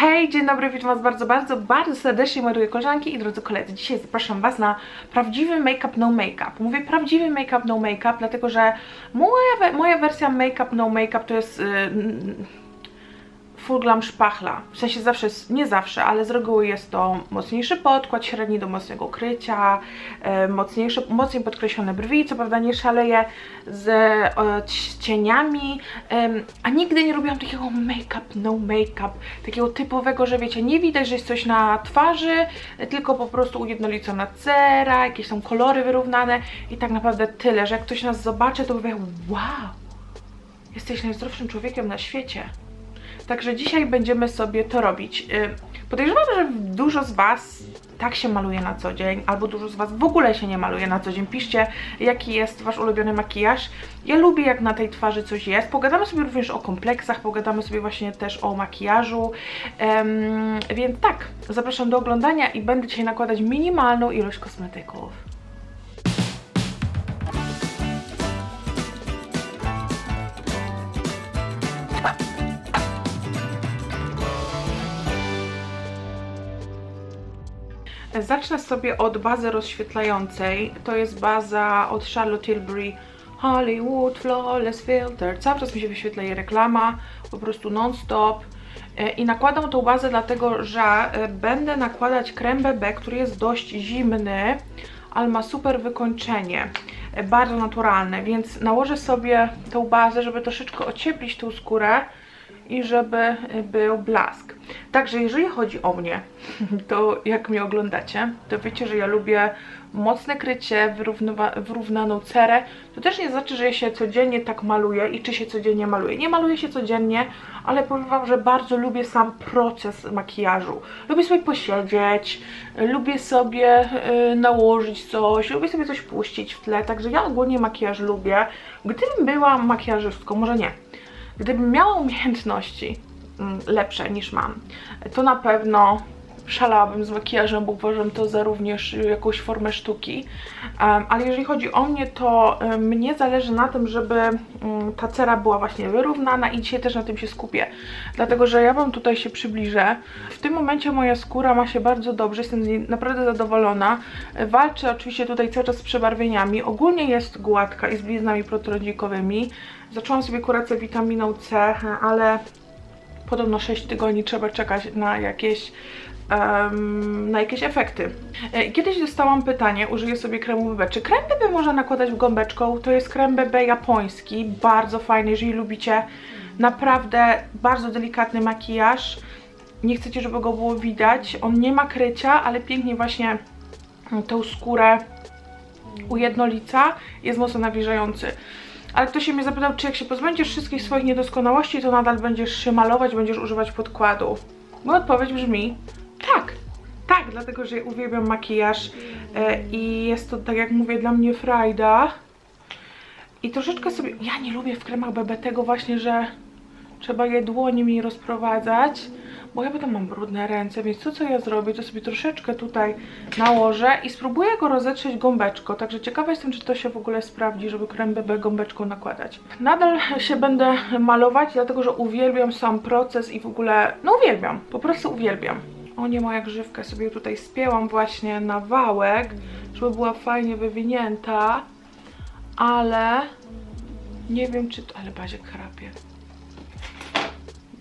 Hej, dzień dobry, witam Was bardzo, bardzo, bardzo serdecznie, moje koleżanki i drodzy koledzy. Dzisiaj zapraszam Was na prawdziwy make-up, no make-up. Mówię prawdziwy make-up, no make-up, dlatego że moja, moja wersja make-up, no make-up to jest... Yy, full glam szpachla. W sensie zawsze, nie zawsze, ale z reguły jest to mocniejszy podkład, średni do mocnego krycia, e, mocniejsze, mocniej podkreślone brwi, co prawda nie szaleję z e, cieniami, a nigdy nie robiłam takiego make-up, no make-up, takiego typowego, że wiecie, nie widać, że jest coś na twarzy, tylko po prostu ujednolicona cera, jakieś są kolory wyrównane i tak naprawdę tyle, że jak ktoś nas zobaczy, to powie wow, jesteś najzdrowszym człowiekiem na świecie. Także dzisiaj będziemy sobie to robić. Y, Podejrzewam, że dużo z Was tak się maluje na co dzień, albo dużo z Was w ogóle się nie maluje na co dzień. Piszcie, jaki jest Wasz ulubiony makijaż. Ja lubię, jak na tej twarzy coś jest. Pogadamy sobie również o kompleksach, pogadamy sobie właśnie też o makijażu. Em, więc tak, zapraszam do oglądania i będę dzisiaj nakładać minimalną ilość kosmetyków. Zacznę sobie od bazy rozświetlającej. To jest baza od Charlotte Tilbury Hollywood Flawless Filter. Cały czas mi się wyświetla jej reklama, po prostu non-stop. E, I nakładam tą bazę dlatego, że e, będę nakładać krem BB, który jest dość zimny, ale ma super wykończenie, e, bardzo naturalne, więc nałożę sobie tą bazę, żeby troszeczkę ocieplić tą skórę i żeby y, był blask. Także jeżeli chodzi o mnie, to jak mnie oglądacie, to wiecie, że ja lubię mocne krycie, wyrównaną cerę. To też nie znaczy, że ja się codziennie tak maluję i czy się codziennie maluję. Nie maluję się codziennie, ale powiem Wam, że bardzo lubię sam proces makijażu. Lubię sobie posiedzieć, lubię sobie y, nałożyć coś, lubię sobie coś puścić w tle, także ja ogólnie makijaż lubię. Gdybym była makijażystką, może nie, Gdybym miała umiejętności mm, lepsze niż mam, to na pewno szalałabym z makijażem, bo uważam to za również jakąś formę sztuki. Ale jeżeli chodzi o mnie, to mnie zależy na tym, żeby mm, ta cera była właśnie wyrównana i dzisiaj też na tym się skupię. Dlatego, że ja Wam tutaj się przybliżę. W tym momencie moja skóra ma się bardzo dobrze, jestem naprawdę zadowolona. Walczę oczywiście tutaj cały czas z przebarwieniami. Ogólnie jest gładka i z bliznami protodzikowymi. Zaczęłam sobie kurację witaminą C, ale podobno 6 tygodni trzeba czekać na jakieś na jakieś efekty. E, Kiedyś dostałam pytanie, użyję sobie kremu BB. Czy krem BB można nakładać w gąbeczką? To jest krem BB japoński, bardzo fajny, jeżeli lubicie naprawdę bardzo delikatny makijaż. Nie chcecie, żeby go było widać. On nie ma krycia, ale pięknie właśnie mm, tą skórę ujednolica, jest mocno nawilżający. Ale ktoś się mnie zapytał, czy jak się pozbędziesz wszystkich swoich niedoskonałości, to nadal będziesz się malować, będziesz używać podkładu. Moja odpowiedź brzmi tak. Tak, dlatego że uwielbiam makijaż e, i jest to, tak jak mówię, dla mnie frajda. I troszeczkę sobie, ja nie lubię w kremach BB tego właśnie, że trzeba je dłońmi rozprowadzać, bo ja potem mam brudne ręce, więc to co ja zrobię, to sobie troszeczkę tutaj nałożę i spróbuję go rozetrzeć gąbeczką, także ciekawa jestem, czy to się w ogóle sprawdzi, żeby krem BB gąbeczką nakładać. Nadal się będę malować, dlatego że uwielbiam sam proces i w ogóle, no uwielbiam, po prostu uwielbiam. O nie, moja grzywka sobie tutaj spięłam właśnie na wałek, żeby była fajnie wywinięta, ale nie wiem czy... ale baziek chrapie.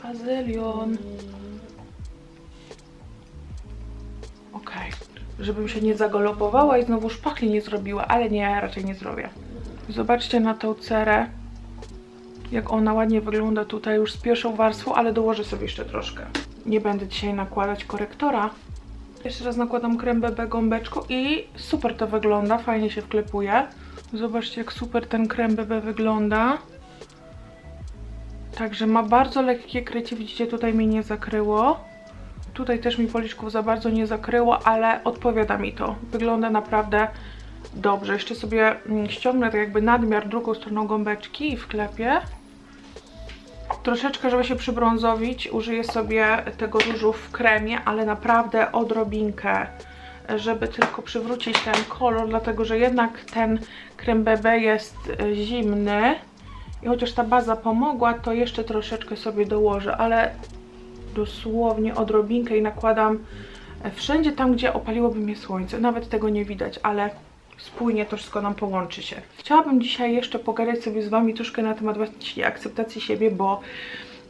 Bazylion. Okej. Żebym się nie zagalopowała i znowu szpachli nie zrobiła, ale nie, raczej nie zrobię. Zobaczcie na tą cerę. Jak ona ładnie wygląda tutaj już z pierwszą warstwą, ale dołożę sobie jeszcze troszkę. Nie będę dzisiaj nakładać korektora. Jeszcze raz nakładam krem BB gąbeczką i super to wygląda, fajnie się wklepuje. Zobaczcie jak super ten krem BB wygląda. Także ma bardzo lekkie krycie, widzicie tutaj mi nie zakryło. Tutaj też mi policzków za bardzo nie zakryło, ale odpowiada mi to. Wygląda naprawdę dobrze. Jeszcze sobie mm, ściągnę tak jakby nadmiar drugą stroną gąbeczki i wklepię. Troszeczkę, żeby się przybrązowić, użyję sobie tego różu w kremie, ale naprawdę odrobinkę, żeby tylko przywrócić ten kolor, dlatego że jednak ten krem BB jest e, zimny. I chociaż ta baza pomogła, to jeszcze troszeczkę sobie dołożę, ale dosłownie odrobinkę i nakładam e, wszędzie tam, gdzie opaliłoby mnie słońce. Nawet tego nie widać, ale spójnie to wszystko nam połączy się. Chciałabym dzisiaj jeszcze pogadać sobie z Wami troszkę na temat właśnie akceptacji siebie, bo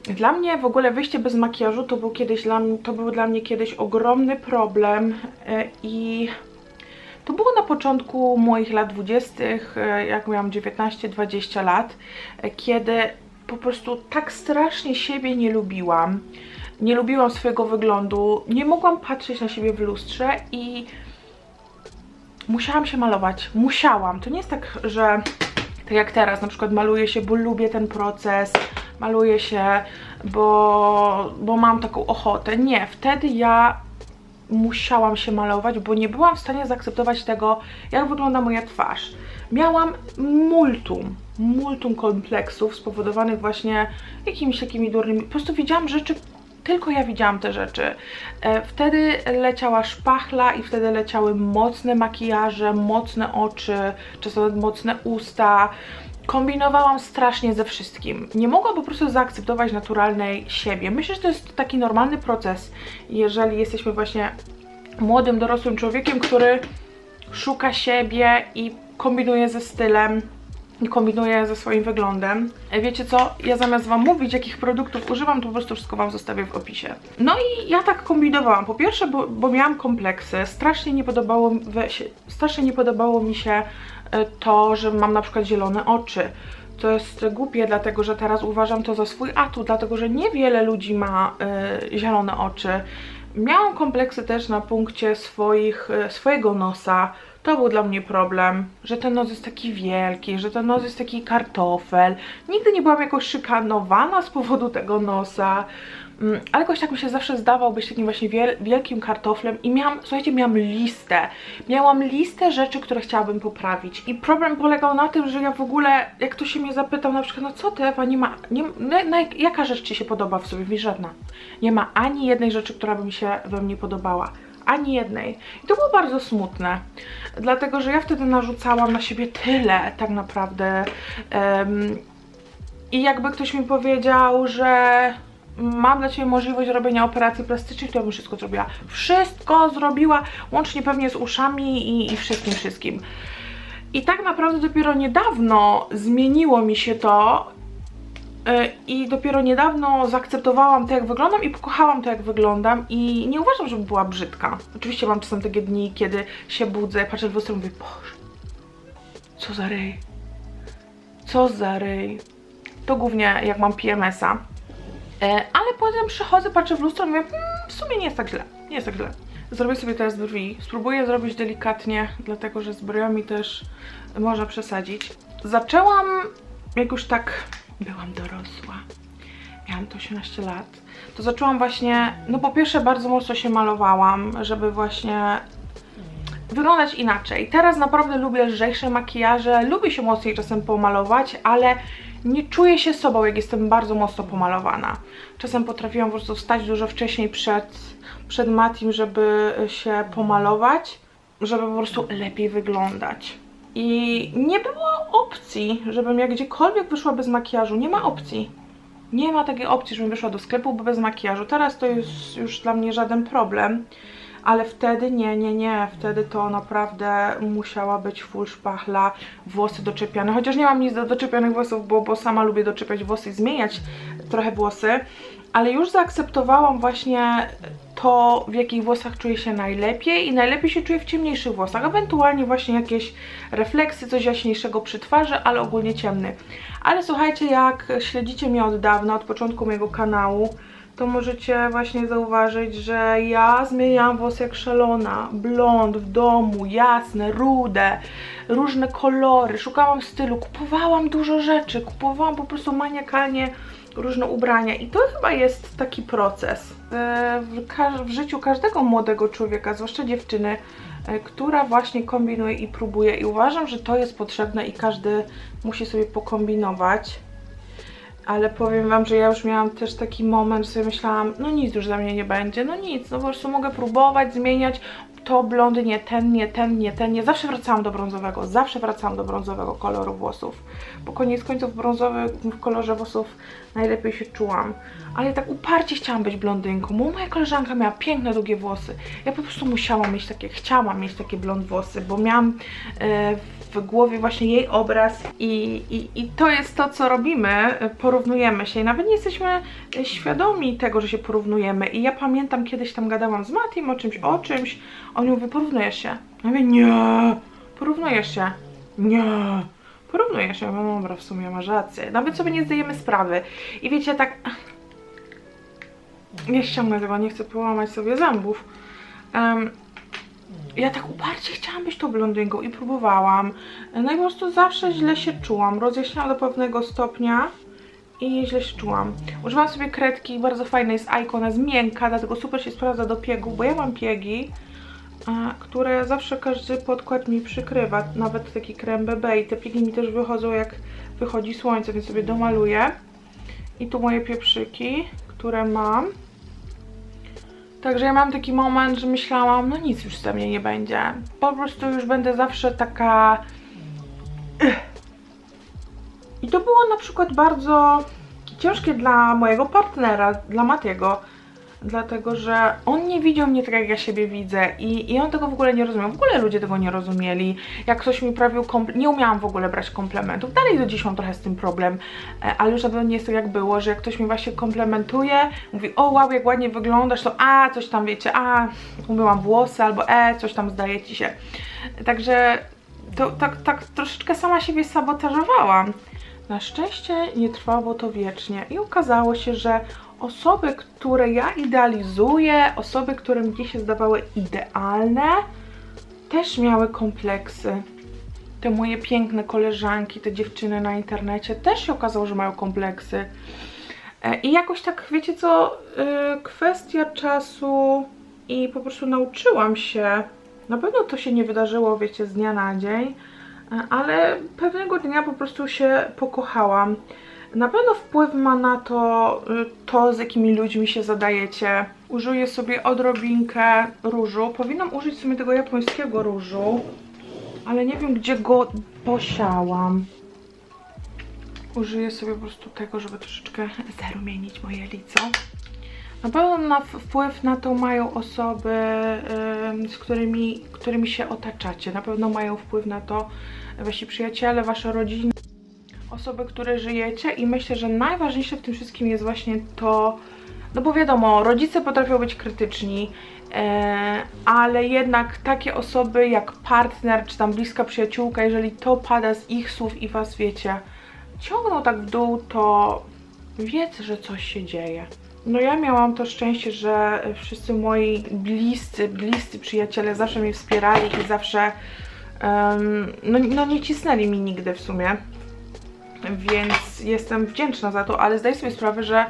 dla mnie w ogóle wyjście bez makijażu to był kiedyś dla mnie, to był dla mnie kiedyś ogromny problem e, i to było na początku moich lat 20, e, jak miałam 19-20 lat, kiedy po prostu tak strasznie siebie nie lubiłam. Nie lubiłam swojego wyglądu, nie mogłam patrzeć na siebie w lustrze i musiałam się malować. Musiałam. To nie jest tak, że tak jak teraz, na przykład maluję się, bo lubię ten proces, maluję się, bo, bo mam taką ochotę. Nie, wtedy ja musiałam się malować, bo nie byłam w stanie zaakceptować tego, jak wygląda moja twarz. Miałam multum, multum kompleksów spowodowanych właśnie jakimiś takimi durnymi. Po prostu widziałam rzeczy, tylko ja widziałam te rzeczy. E, Wtedy leciała szpachla i wtedy leciały mocne makijaże, mocne oczy, czasem mocne usta. Kombinowałam strasznie ze wszystkim. Nie mogłam po prostu zaakceptować naturalnej siebie. Myślę, że to jest taki normalny proces, jeżeli jesteśmy właśnie młodym, dorosłym człowiekiem, który szuka siebie i kombinuje ze stylem kombinuję ze swoim wyglądem. E, Wiecie co? Ja zamiast Wam mówić, jakich produktów używam, to po prostu wszystko Wam zostawię w opisie. No i ja tak kombinowałam. Po pierwsze, bo, bo miałam kompleksy. Strasznie nie, podobało, się, strasznie nie podobało mi się e, to, że mam na przykład zielone oczy. To jest głupie, dlatego że teraz uważam to za swój atut, dlatego że niewiele ludzi ma e, zielone oczy. Miałam kompleksy też na punkcie swoich, swojego nosa. To był dla mnie problem, że ten nos jest taki wielki, że ten nos jest taki kartofel. Nigdy nie byłam jakoś szykanowana z powodu tego nosa, Mm, ale jakoś tak mi się zawsze zdawał być takim właśnie wiel wielkim kartoflem i miałam, słuchajcie, miałam listę. Miałam listę rzeczy, które chciałabym poprawić i problem polegał na tym, że ja w ogóle, jak ktoś się mnie zapytał na przykład, no co ty Ewa, nie ma, nie, na, na, jaka rzecz Ci się podoba w sobie? Mówi, żadna. Nie ma ani jednej rzeczy, która by mi się we mnie podobała ani jednej. I to było bardzo smutne, dlatego że ja wtedy narzucałam na siebie tyle tak naprawdę. em, I jakby ktoś mi powiedział, że mam dla Ciebie możliwość robienia operacji plastycznych, to ja bym wszystko zrobiła. Wszystko zrobiła, łącznie pewnie z uszami i, i wszystkim, wszystkim. I tak naprawdę dopiero niedawno zmieniło mi się to i dopiero niedawno zaakceptowałam to, jak wyglądam i pokochałam to, jak wyglądam i nie uważam, żeby była brzydka. Oczywiście mam czasem takie dni, kiedy się budzę, patrzę w lustro i mówię, Boże, co za ryj, co za ryj. To głównie jak mam PMS-a. E, ale potem przychodzę, patrzę w lustro i mówię, hmm, w sumie nie jest tak źle, nie jest tak źle. Zrobię sobie teraz brwi. Spróbuję zrobić delikatnie, dlatego że z brwiami też można przesadzić. Zaczęłam, jak już tak byłam dorosła, miałam to 18 lat, to zaczęłam właśnie, no po pierwsze bardzo mocno się malowałam, żeby właśnie wyglądać inaczej. Teraz naprawdę lubię lżejsze makijaże, lubię się mocniej czasem pomalować, ale nie czuję się sobą, jak jestem bardzo mocno pomalowana. Czasem potrafiłam po prostu wstać dużo wcześniej przed, przed Matim, żeby się pomalować, żeby po prostu lepiej wyglądać. I nie było opcji, żebym ja gdziekolwiek wyszła bez makijażu. Nie ma opcji. Nie ma takiej opcji, żebym wyszła do sklepu bez makijażu. Teraz to jest już dla mnie żaden problem. Ale wtedy nie, nie, nie. Wtedy to naprawdę musiała być full szpachla, włosy doczepiane. Chociaż nie mam nic do doczepianych włosów, bo, bo sama lubię doczepiać włosy i zmieniać trochę włosy. Ale już zaakceptowałam właśnie to, w jakich włosach czuję się najlepiej i najlepiej się czuję w ciemniejszych włosach. Ewentualnie właśnie jakieś refleksy, coś jaśniejszego przy twarzy, ale ogólnie ciemny. Ale słuchajcie, jak śledzicie mnie od dawna, od początku mojego kanału, to możecie właśnie zauważyć, że ja zmieniałam włosy jak szalona. Blond w domu, jasne, rude, różne kolory, szukałam stylu, kupowałam dużo rzeczy, kupowałam po prostu maniakalnie różne ubrania i to chyba jest taki proces e, w, w życiu każdego młodego człowieka, zwłaszcza dziewczyny, e, która właśnie kombinuje i próbuje i uważam, że to jest potrzebne i każdy musi sobie pokombinować. ale powiem wam, że ja już miałam też taki moment, że sobie myślałam, no nic już za mnie nie będzie, no nic, no po prostu mogę próbować, zmieniać to blondy, nie ten, nie ten, nie ten, nie. Zawsze wracałam do brązowego, zawsze wracałam do brązowego koloru włosów, bo koniec końców brązowy w kolorze włosów najlepiej się czułam. Ale tak uparcie chciałam być blondynką, bo moja koleżanka miała piękne, długie włosy. Ja po prostu musiałam mieć takie, chciałam mieć takie blond włosy, bo miałam e, w głowie właśnie jej obraz i, i, i to jest to, co robimy, porównujemy się i nawet nie jesteśmy świadomi tego, że się porównujemy i ja pamiętam kiedyś tam gadałam z Matim o czymś, o czymś, on mówi, porównujesz się. Ja mówię, nie, porównujesz się, nie, porównujesz się. No dobra, w sumie masz rację. Nawet sobie nie zdajemy sprawy i wiecie, tak nie ściągnę tego, nie chcę połamać sobie zębów. Em, ja tak uparcie chciałam być tą blondynką i próbowałam. No i po prostu zawsze źle się czułam. Rozjaśniałam do pewnego stopnia i źle się czułam. Używam sobie kredki, bardzo fajna jest Icon, jest miękka, dlatego super się sprawdza do piegu, bo ja mam piegi, które zawsze każdy podkład mi przykrywa, nawet taki krem BB i te piegi mi też wychodzą jak wychodzi słońce, więc sobie domaluję. I tu moje pieprzyki, które mam. Także ja mam taki moment, że myślałam, no nic już ze mnie nie będzie. Po prostu już będę zawsze taka... I to było na przykład bardzo ciężkie dla mojego partnera, dla Matiego. Dlatego, że on nie widział mnie tak, jak ja siebie widzę i, i on tego w ogóle nie rozumiał. W ogóle ludzie tego nie rozumieli. Jak ktoś mi prawił nie umiałam w ogóle brać komplementów. Dalej do dziś mam trochę z tym problem, e, ale już na pewno nie jest tak jak było, że jak ktoś mi właśnie komplementuje, mówi o wow, jak ładnie wyglądasz, to a, coś tam wiecie, a, umyłam włosy, albo e, coś tam zdaje ci się. Także to tak, tak troszeczkę sama siebie sabotażowałam. Na szczęście nie trwało to wiecznie i okazało się, że osoby, które ja idealizuję, osoby, które mnie się zdawały idealne, też miały kompleksy. Te moje piękne koleżanki, te dziewczyny na internecie też się okazało, że mają kompleksy. E, I jakoś tak, wiecie co, y, kwestia czasu i po prostu nauczyłam się. Na pewno to się nie wydarzyło, wiecie, z dnia na dzień, e, ale pewnego dnia po prostu się pokochałam. Na pewno wpływ ma na to, y, to z jakimi ludźmi się zadajecie. Użyję sobie odrobinkę różu. Powinnam użyć sobie tego japońskiego różu, ale nie wiem gdzie go posiałam. Użyję sobie po prostu tego, żeby troszeczkę zarumienić moje lico. Na pewno na wpływ na to mają osoby, z którymi, którymi się otaczacie. Na pewno mają wpływ na to wasi przyjaciele, wasza rodzina osoby, które żyjecie i myślę, że najważniejsze w tym wszystkim jest właśnie to, no bo wiadomo, rodzice potrafią być krytyczni, e, ale jednak takie osoby jak partner czy tam bliska przyjaciółka, jeżeli to pada z ich słów i was wiecie, ciągną tak w dół, to wiedzę, że coś się dzieje. No ja miałam to szczęście, że wszyscy moi bliscy, bliscy przyjaciele zawsze mnie wspierali i zawsze em, no, no nie cisnęli mi nigdy w sumie więc jestem wdzięczna za to, ale zdaję sobie sprawę, że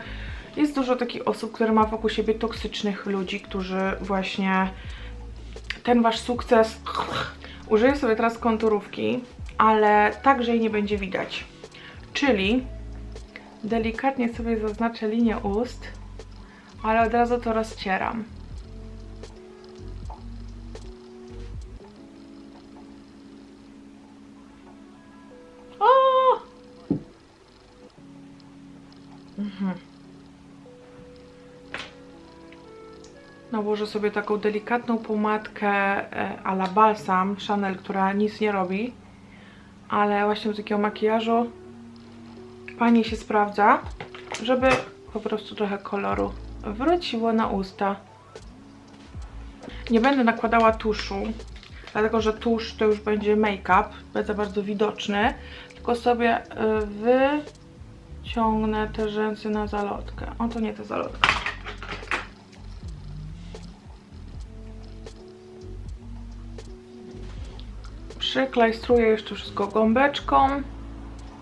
jest dużo takich osób, które ma wokół siebie toksycznych ludzi, którzy właśnie ten wasz sukces użyję sobie teraz konturówki, ale tak, że jej nie będzie widać. Czyli delikatnie sobie zaznaczę linię ust, ale od razu to rozcieram. Nałożę sobie taką delikatną pomadkę e, a la balsam Chanel, która nic nie robi, ale właśnie do takiego makijażu fajnie się sprawdza, żeby po prostu trochę koloru wróciło na usta. Nie będę nakładała tuszu, dlatego że tusz to już będzie make-up, będzie bardzo widoczny, tylko sobie y, wyciągnę te rzęsy na zalotkę. O, to nie ta zalotka. Przyklajstruję jeszcze wszystko gąbeczką.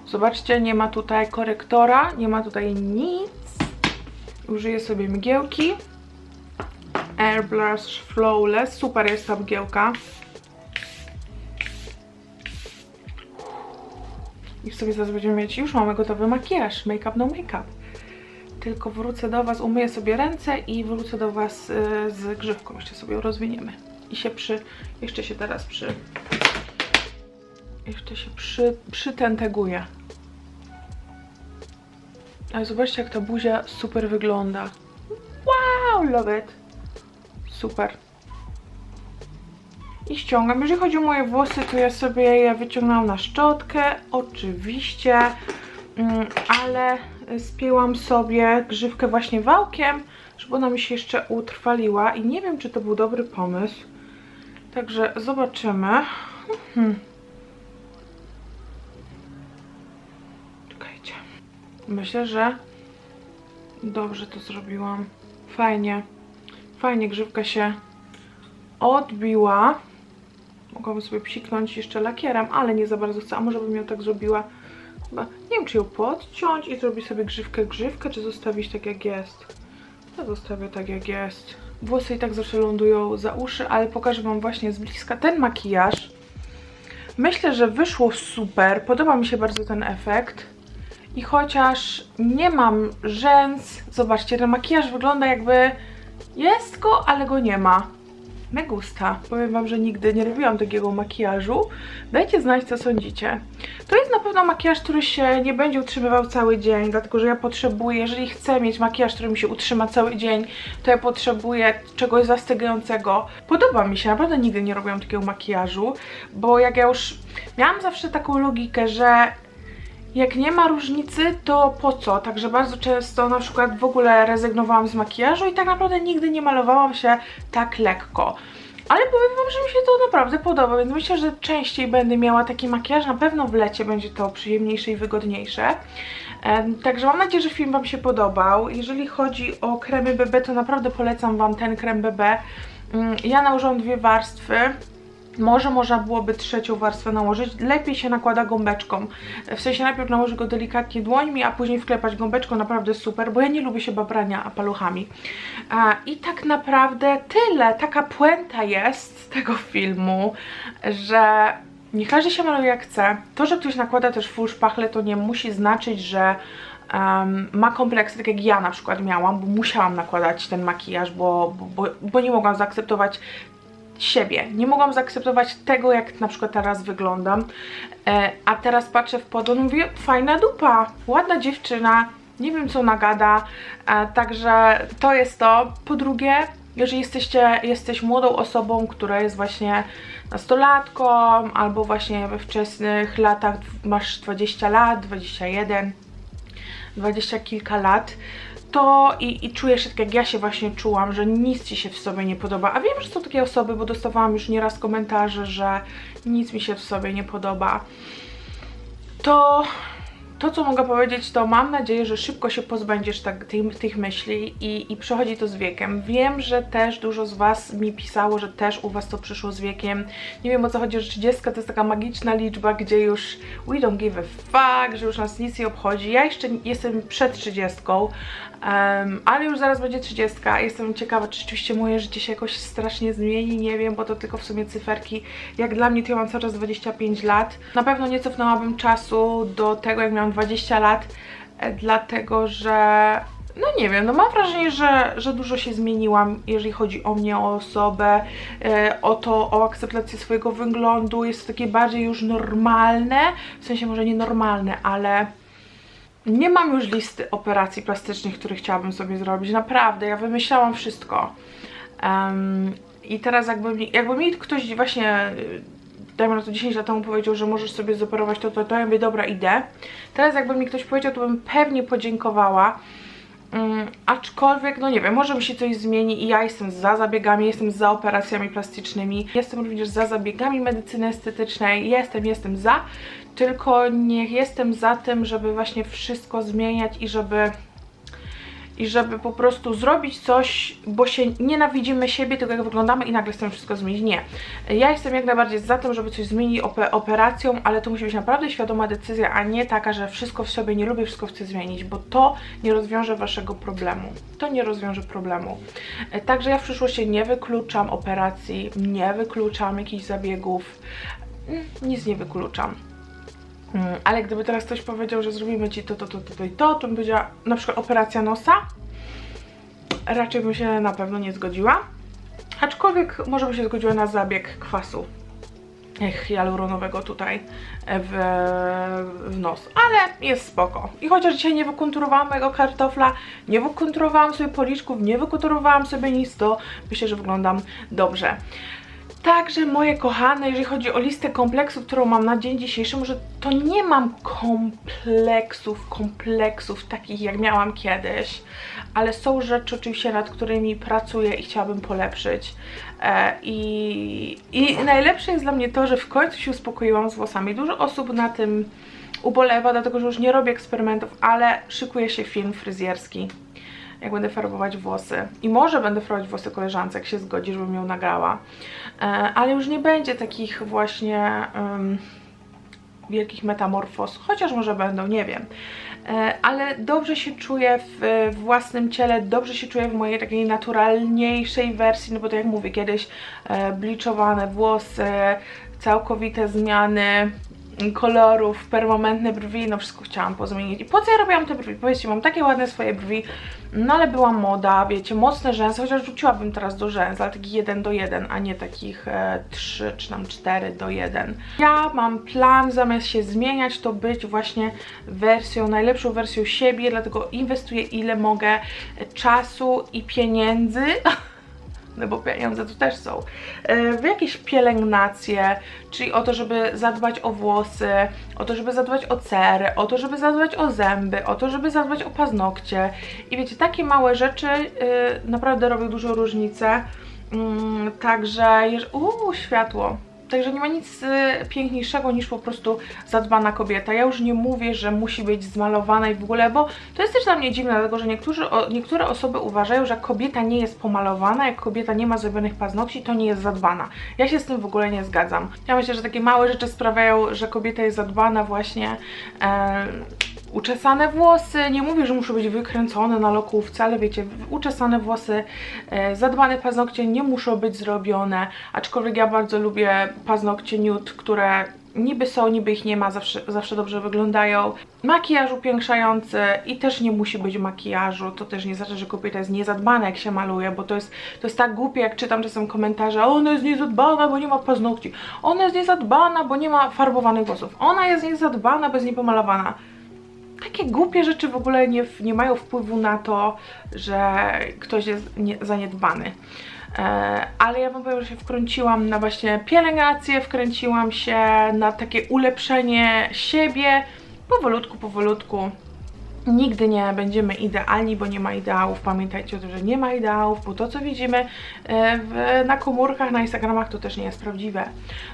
Zobaczcie, nie ma tutaj korektora, nie ma tutaj nic. Użyję sobie mgiełki. Airbrush Flawless. Super jest ta mgiełka. I sobie zaraz będziemy mieć, już mamy gotowy makijaż, make-up no make-up. Tylko wrócę do Was, umyję sobie ręce i wrócę do Was y, z grzywką. Jeszcze sobie ją rozwiniemy. I się przy, jeszcze się teraz przy, jeszcze się przy, przytenteguję. Ale zobaczcie, jak ta buzia super wygląda. Wow, love it. Super. I ściągam. Jeżeli chodzi o moje włosy, to ja sobie je wyciągnęłam na szczotkę, oczywiście, mm, ale spięłam sobie grzywkę właśnie wałkiem, żeby ona mi się jeszcze utrwaliła i nie wiem, czy to był dobry pomysł. Także zobaczymy. Hmm. Czekajcie. Myślę, że dobrze to zrobiłam. Fajnie. Fajnie grzywka się odbiła. Mogłabym sobie psiknąć jeszcze lakierem, ale nie za bardzo chcę. A może bym ją tak zrobiła? Chyba, nie wiem, czy ją podciąć i zrobić sobie grzywkę, grzywkę, czy zostawić tak jak jest. Ja zostawię tak jak jest. Włosy i tak zawsze lądują za uszy, ale pokażę Wam właśnie z bliska ten makijaż. Myślę, że wyszło super. Podoba mi się bardzo ten efekt. I chociaż nie mam rzęs, zobaczcie, ten makijaż wygląda jakby jest go, ale go nie ma. Me gusta. Powiem Wam, że nigdy nie robiłam takiego makijażu. Dajcie znać, co sądzicie. To jest na pewno makijaż, który się nie będzie utrzymywał cały dzień, dlatego że ja potrzebuję, jeżeli chcę mieć makijaż, który mi się utrzyma cały dzień, to ja potrzebuję czegoś zastygającego. Podoba mi się, naprawdę nigdy nie robiłam takiego makijażu, bo jak ja już miałam zawsze taką logikę, że jak nie ma różnicy, to po co? Także bardzo często na przykład w ogóle rezygnowałam z makijażu i tak naprawdę nigdy nie malowałam się tak lekko. Ale powiem Wam, że mi się to naprawdę podoba, więc myślę, że częściej będę miała taki makijaż. Na pewno w lecie będzie to przyjemniejsze i wygodniejsze. Także mam nadzieję, że film Wam się podobał. Jeżeli chodzi o kremy BB, to naprawdę polecam Wam ten krem BB. Mm, Ja nałożyłam dwie warstwy. Może można byłoby trzecią warstwę nałożyć. Lepiej się nakłada gąbeczką. W sensie najpierw nałożyć go delikatnie dłońmi, a później wklepać gąbeczką. Naprawdę super, bo ja nie lubię się babrania paluchami. I tak naprawdę tyle. Taka puenta jest z tego filmu, że nie każdy się maluje jak chce. To, że ktoś nakłada też full szpachle, to nie musi znaczyć, że um, ma kompleksy, tak jak ja na przykład miałam, bo musiałam nakładać ten makijaż, bo, bo, bo nie mogłam zaakceptować siebie. Nie mogłam zaakceptować tego, jak na przykład teraz wyglądam. E, a teraz patrzę w podłogę i mówię, fajna dupa, ładna dziewczyna, nie wiem co nagada. E, także to jest to. Po drugie, jeżeli jesteście, jesteś młodą osobą, która jest właśnie nastolatką, albo właśnie we wczesnych latach, masz 20 lat, 21, 20 kilka lat, to i, i czujesz się tak jak ja się właśnie czułam, że nic Ci się w sobie nie podoba. A wiem, że są takie osoby, bo dostawałam już nieraz komentarze, że nic mi się w sobie nie podoba. To to, co mogę powiedzieć, to mam nadzieję, że szybko się pozbędziesz tak, tych, myśli i, i przychodzi to z wiekiem. Wiem, że też dużo z Was mi pisało, że też u Was to przyszło z wiekiem. Nie wiem o co chodzi, że 30 to jest taka magiczna liczba, gdzie już we don't give a fuck, że już nas nic nie obchodzi. Ja jeszcze jestem przed 30, um, ale już zaraz będzie 30. Jestem ciekawa, czy rzeczywiście moje życie się jakoś strasznie zmieni, nie wiem, bo to tylko w sumie cyferki. Jak dla mnie to ja mam cały czas 25 lat. Na pewno nie cofnęłabym czasu do tego, jak miałam 20 lat, e, dlatego że no nie wiem, no mam wrażenie, że, że dużo się zmieniłam, jeżeli chodzi o mnie, o osobę, e, o to, o akceptację swojego wyglądu. Jest to takie bardziej już normalne, w sensie może nie normalne, ale nie mam już listy operacji plastycznych, które chciałabym sobie zrobić. Naprawdę, ja wymyślałam wszystko. Em, I teraz jakby jakby mi ktoś właśnie, dajmy na to 10 lat temu powiedział, że możesz sobie zoperować to, to, to, ja mówię, dobra, idę. Teraz jakby mi ktoś powiedział, to bym pewnie podziękowała. Mm, aczkolwiek, no nie wiem, może mi się coś zmieni i ja jestem za zabiegami, jestem za operacjami plastycznymi, jestem również za zabiegami medycyny estetycznej, jestem, jestem za, tylko nie jestem za tym, żeby właśnie wszystko zmieniać i żeby i żeby po prostu zrobić coś, bo się nienawidzimy siebie, tego jak wyglądamy i nagle chcemy wszystko zmienić. Nie. Ja jestem jak najbardziej za tym, żeby coś zmienić ope operacją, ale to musi być naprawdę świadoma decyzja, a nie taka, że wszystko w sobie nie lubię, wszystko chcę zmienić, bo to nie rozwiąże waszego problemu. To nie rozwiąże problemu. E, Także ja w przyszłości nie wykluczam operacji, nie wykluczam jakichś zabiegów, Mm, nic nie wykluczam. Mm, Ale gdyby teraz ktoś powiedział, że zrobimy ci to, to, to, to, to i to, to bym powiedziała na przykład operacja nosa, raczej bym się na pewno nie zgodziła. Aczkolwiek może bym się zgodziła na zabieg kwasu hialuronowego tutaj w, w nos, ale jest spoko. I chociaż dzisiaj nie wykonturowałam mojego kartofla, nie wykonturowałam sobie policzków, nie wykonturowałam sobie nic, to myślę, że wyglądam dobrze. Także moje kochane, jeżeli chodzi o listę kompleksów, którą mam na dzień dzisiejszy, może to nie mam kompleksów, kompleksów takich jak miałam kiedyś, ale są rzeczy oczywiście, nad którymi pracuję i chciałabym polepszyć. E, I, I najlepsze jest dla mnie to, że w końcu się uspokoiłam z włosami. Dużo osób na tym ubolewa, dlatego że już nie robię eksperymentów, ale szykuje się film fryzjerski jak będę farbować włosy. I może będę farbować włosy koleżance, jak się zgodzi, żebym ją nagrała. E, ale już nie będzie takich właśnie um, wielkich metamorfoz, chociaż może będą, nie wiem. E, ale dobrze się czuję w, własnym ciele, dobrze się czuję w mojej takiej naturalniejszej wersji, no bo tak jak mówię, kiedyś e, bliczowane włosy, całkowite zmiany kolorów, permanentne brwi, no wszystko chciałam pozmienić. I po co ja robiłam te brwi? Powiedzcie, mam takie ładne swoje brwi, no ale była moda, wiecie, mocne rzęsy, chociaż rzuciłabym teraz do rzęs, ale takich 1 do 1, a nie takich e, 3 czy tam 4 do 1. Ja mam plan, zamiast się zmieniać, to być właśnie wersją, najlepszą wersją siebie, dlatego inwestuję ile mogę czasu i pieniędzy no bo pieniądze to też są, e, w jakieś pielęgnacje, czyli o to, żeby zadbać o włosy, o to, żeby zadbać o cery, o to, żeby zadbać o zęby, o to, żeby zadbać o paznokcie. I wiecie, takie małe rzeczy yy, naprawdę robią dużą różnicę. Yy, także, uuu, światło. Także nie ma nic y, piękniejszego niż po prostu zadbana kobieta. Ja już nie mówię, że musi być zmalowana i w ogóle, bo to jest też dla mnie dziwne, dlatego że niektórzy, niektóre osoby uważają, że kobieta nie jest pomalowana, jak kobieta nie ma zrobionych paznokci, to nie jest zadbana. Ja się z tym w ogóle nie zgadzam. Ja myślę, że takie małe rzeczy sprawiają, że kobieta jest zadbana właśnie. Uczesane włosy, nie mówię, że muszą być wykręcone na lokówce, ale wiecie, uczesane włosy, e, zadbane paznokcie nie muszą być zrobione, aczkolwiek ja bardzo lubię paznokcie nude, które niby są, niby ich nie ma, zawsze, zawsze dobrze wyglądają. Makijaż upiększający i też nie musi być makijażu, to też nie znaczy, że kobieta jest niezadbana jak się maluje, bo to jest, to jest tak głupie, jak czytam czasem komentarze, ona jest niezadbana, bo nie ma paznokci, ona jest niezadbana, bo nie ma farbowanych włosów, ona jest niezadbana, bo jest niepomalowana takie głupie rzeczy w ogóle nie, nie mają wpływu na to, że ktoś jest nie, zaniedbany. E, ale ja wam powiem, że się wkręciłam na właśnie pielęgnację, wkręciłam się na takie ulepszenie siebie, powolutku, powolutku. Nigdy nie będziemy idealni, bo nie ma ideałów. Pamiętajcie o tym, że nie ma ideałów, bo to, co widzimy e, w, na komórkach, na Instagramach, to też nie jest prawdziwe.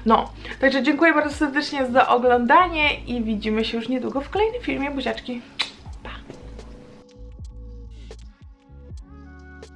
No, także dziękuję bardzo serdecznie za oglądanie i widzimy się już niedługo w kolejnym filmie. Buziaczki!